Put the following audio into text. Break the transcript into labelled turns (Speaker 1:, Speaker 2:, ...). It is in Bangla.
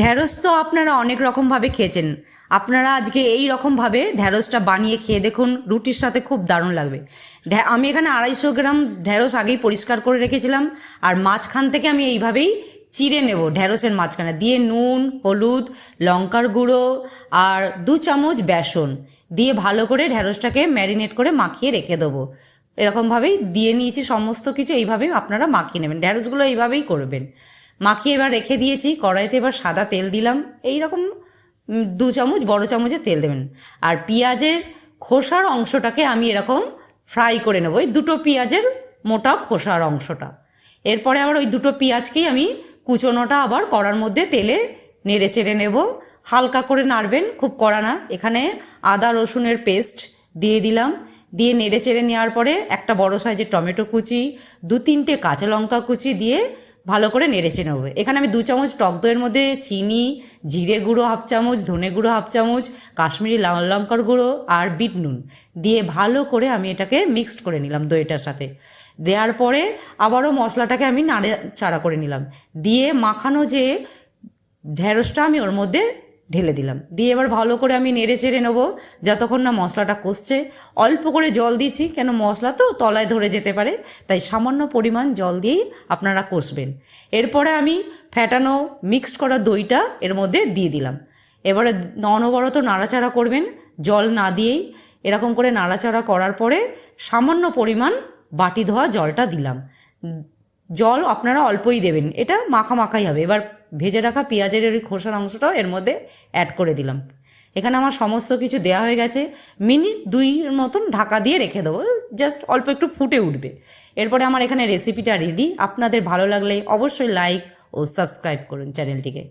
Speaker 1: ঢ্যাঁড়স তো আপনারা অনেক রকমভাবে খেয়েছেন। আপনারা আজকে এই রকমভাবে ঢ্যাঁড়সটা বানিয়ে খেয়ে দেখুন, রুটির সাথে খুব দারুণ লাগবে। আমি এখানে আড়াইশো গ্রাম ঢ্যাঁড়স আগেই পরিষ্কার করে রেখেছিলাম, আর মাঝখান থেকে আমি এইভাবেই চিড়ে নেব ঢ্যাঁড়সের মাঝখানে। দিয়ে নুন, হলুদ, লঙ্কার গুঁড়ো, আর দু চামচ বেসন দিয়ে ভালো করে ঢ্যাঁড়সটাকে ম্যারিনেট করে মাখিয়ে রেখে দেবো। এরকমভাবেই দিয়ে নিয়েছি, সমস্ত কিছু এইভাবেই আপনারা মাখিয়ে নেবেন। ঢ্যাঁড়সগুলো এইভাবেই করবেন। মাখিয়ে এবার রেখে দিয়েছি, কড়াইতে এবার সাদা তেল দিলাম। এই রকম দু চামচ, বড় চামচে তেল দেবেন। আর পেঁয়াজের খোসার অংশটাকে আমি এরকম ফ্রাই করে নেব। ওই দুটো পেঁয়াজের মোটা খোসার অংশটা। এরপরে আবার ওই দুটো পেঁয়াজকেই আমি কুচোনোটা আবার কড়ার মধ্যে তেলে নেড়ে চেড়ে নেব। হালকা করে নাড়বেন, খুব কড়া না। এখানে আদা, রসুনের পেস্ট দিয়ে দিলাম। দিয়ে নেড়ে চেড়ে নেওয়ার পরে একটা বড় সাইজের টমেটো কুচি, দু তিনটে কাঁচা লঙ্কা কুচি দিয়ে ভালো করে নেড়েচে নেব। এখানে আমি দু চামচ টক দইয়ের মধ্যে চিনি, জিরে গুঁড়ো হাফ চামচ, ধনে গুঁড়ো হাফ চামচ, কাশ্মীরি লাল লঙ্কার গুঁড়ো আর বিট নুন দিয়ে ভালো করে আমি এটাকে মিক্সড করে নিলাম দইটার সাথে। দেওয়ার পরে আবারও মশলাটাকে আমি নাড়ে চাড়া করে নিলাম। দিয়ে মাখানো যে ঢ্যাঁড়সটা আমি ওর মধ্যে ঢেলে দিলাম। দিয়ে এবার ভালো করে আমি নেড়ে চেড়ে নেব, যতক্ষণ না মশলাটা কষছে। অল্প করে জল দিচ্ছি কেন মশলা তো তলায় ধরে যেতে পারে, তাই সামান্য পরিমাণ জল দিয়েই আপনারা কষবেন। এরপরে আমি ফ্যাটানো মিক্সড করা দইটা এর মধ্যে দিয়ে দিলাম। এবারে অনবরত নাড়াচাড়া করবেন, জল না দিয়েই। এরকম করে নাড়াচাড়া করার পরে সামান্য পরিমাণ বাটি ধোয়া জলটা দিলাম। জল আপনারা অল্পই দেবেন, এটা মাখা মাখাই হবে। এবার ভেজে রাখা পেঁয়াজের ওই খোসার অংশটাও এর মধ্যে অ্যাড করে দিলাম। এখানে আমার সমস্ত কিছু দেওয়া হয়ে গেছে। মিনিট দুইয়ের মতন ঢাকা দিয়ে রেখে দেবো। জাস্ট অল্প একটু ফুটে উঠবে। এরপরে আমার এখানে রেসিপিটা রেডি আপনাদের ভালো লাগলে অবশ্যই লাইক ও সাবস্ক্রাইব করুন চ্যানেলটিকে।